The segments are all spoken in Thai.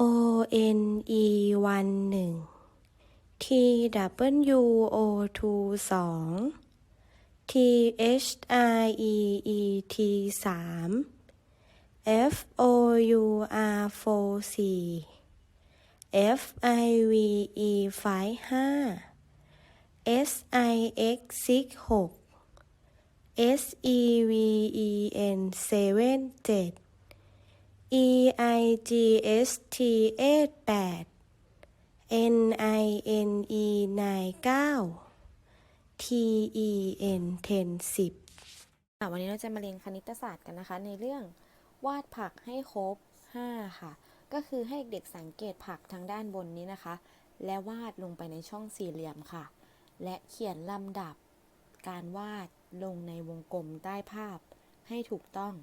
O N E วันหนึ่ง T W O 2สอง T H I E E T สาม F O U R 4สี่ F I V E 5ห้า S I X 6หก S E V E N 7เจ็ด E I G S T 8 8 N I N E 9 9 T E N 10 10ค่ะวันนี้เราจะมาเรียนคณิตศาสตร์กันนะคะ ในเรื่องวาดผักให้ครบ 5 ค่ะ ก็คือให้เด็กสังเกตผักทางด้านบนนี้นะคะ และวาดลงไปในช่องสี่เหลี่ยมค่ะ และเขียนลำดับการวาดลงในวงกลมใต้ภาพให้ถูกต้อง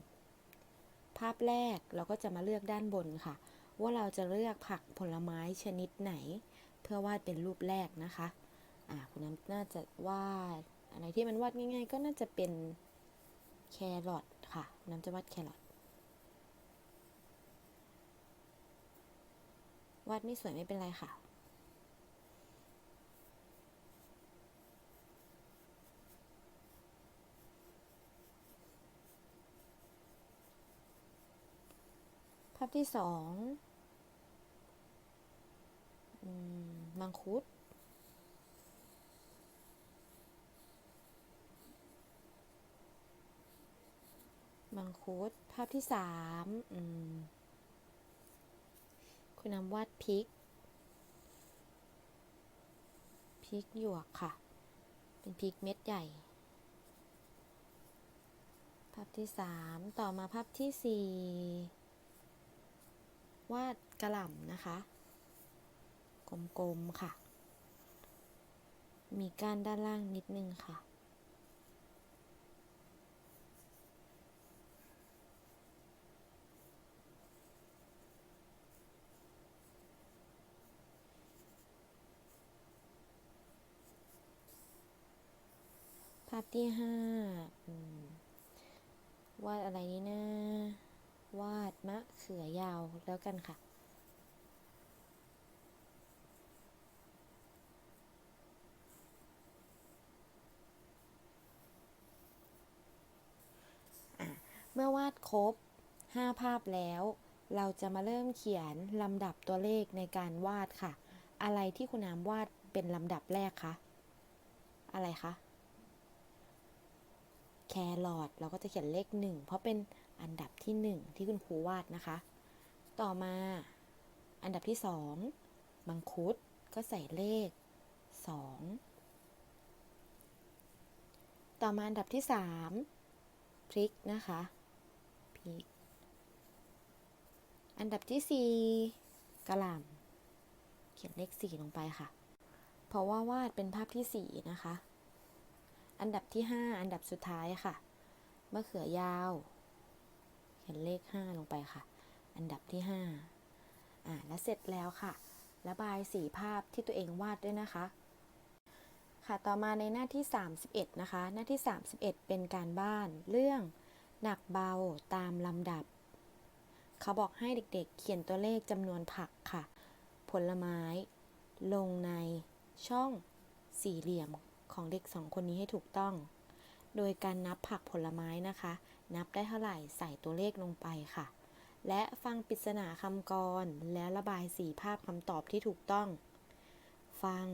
ภาพแรกเราก็จะมาเลือกด้านบนค่ะ ว่าเราจะเลือกผักผลไม้ชนิดไหน เพื่อวาดเป็นรูปแรกนะคะอ่าคุณน้ำน่าจะวาดอะไรที่มันวาดง่าย ๆ ก็น่าจะเป็นแครอทค่ะ น้ำจะวาดแครอทวาดไม่สวยไม่เป็นไรค่ะ ภาพที่สองมังคุด มังคุด ภาพที่สามอืมคุณนำวาดพริก พริกหยวกค่ะ เป็นพริกเม็ดใหญ่ ภาพที่สามต่อมาภาพที่สี่ วาดกระหล่ำนะคะ กลมๆค่ะ มีก้านด้านล่างนิดนึงค่ะ ภาพที่ห้าวาดอะไรนี่นะ วาดมะเขือยาวแล้วกันค่ะ เมื่อวาดครบ 5 ภาพแล้ว เราจะมาเริ่มเขียนลำดับตัวเลขในการวาดค่ะ อะไรที่คุณน้ำวาดเป็นลำดับแรกคะอะไรคะแครอทเราก็จะเขียนเลขหนึ่งเพราะเป็น อันดับที่หนึ่งที่คุณครูวาดนะคะ ต่อมาอันดับที่สองมังคุดก็ใส่เลขสองต่อมาอันดับที่สามพริกนะคะพริก อันดับที่สี่กระหล่ำเขียนเลขสี่ลงไปค่ะ เพราะว่าวาดเป็นภาพที่สี่นะคะ อันดับที่ 5 อันดับสุดท้ายค่ะมะเขือยาว เขียนเลข 5 ลงไปค่ะ อันดับที่ 5 อ่าแล้วเสร็จแล้วค่ะ ระบายสีภาพที่ตัวเองวาดด้วยนะคะ ค่ะต่อมาในหน้าที่ 31 นะคะ หน้าที่ 31 เป็นการบ้านเรื่องหนักเบาตามลำดับ เขาบอกให้เด็กๆ เขียนตัวเลขจำนวนผักค่ะ ผลไม้ ลงในช่องสี่เหลี่ยมของเด็กสองคนนี้ให้ถูกต้อง โดยการนับผักผลไม้นะคะ นับได้เท่าไหร่ใส่ตัวเลขลงไปค่ะ และฟังปริศนาคำกร และระบายสีภาพคำตอบที่ถูกต้อง ฟัง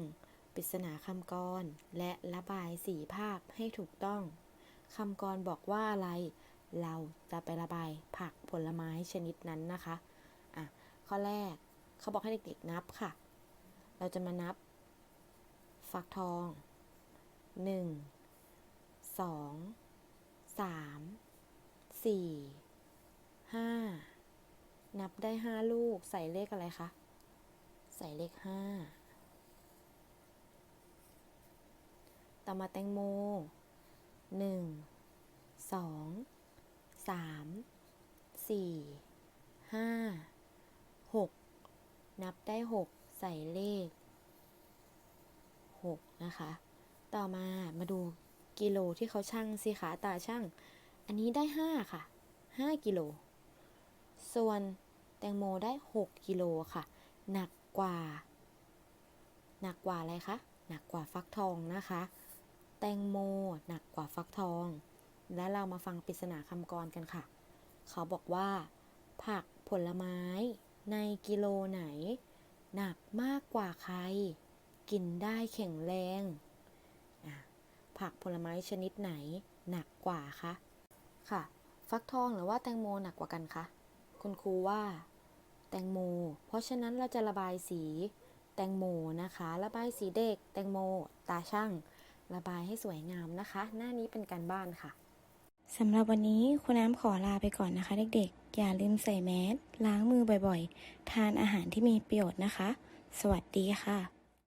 ปริศนาคำกร และระบายสีภาพให้ถูกต้องคำกรบอกว่าอะไร เราจะไประบายผักผลไม้ชนิดนั้นนะคะอะข้อแรกเขาบอกให้เด็กๆนับค่ะ เราจะมานับ ฟักทองหนึ่ง สี่ห้านับได้ห้าลูกใส่เลขอะไรคะ ใส่เลขห้าต่อมาแตงโมหนึ่งสองสามสี่ห้าหกนับได้หกใส่เลข6นะคะ ต่อมามาดูกิโลที่เขาชั่งสิคะตาช่าง อันนี้ได้ 5 ค่ะ 5 กิโล ส่วนแตงโมได้ 6 กิโลค่ะ หนักกว่า หนักกว่าอะไรคะ หนักกว่าฟักทองนะคะ แตงโมหนักกว่าฟักทอง และเรามาฟังปริศนาคำกรกันค่ะ เขาบอกว่า ผักผลไม้ในกิโลไหน หนักมากกว่าใคร กินได้แข็งแรง ผักผลไม้ชนิดไหน หนักกว่าคะ ค่ะ ฟักทองหรือว่าแตงโมหนักกว่ากันคะคุณครูว่า แตงโม เพราะฉะนั้นเราจะระบายสีแตงโมนะคะ ระบายสีเด็ก แตงโม ตาช่าง ระบายให้สวยงามนะคะ หน้านี้เป็นการบ้านค่ะสำหรับวันนี้คุณน้ำขอลาไปก่อนนะคะ เด็กๆ อย่าลืมใส่แมสล้างมือบ่อยๆ ทานอาหารที่มีประโยชน์นะคะ สวัสดีค่ะ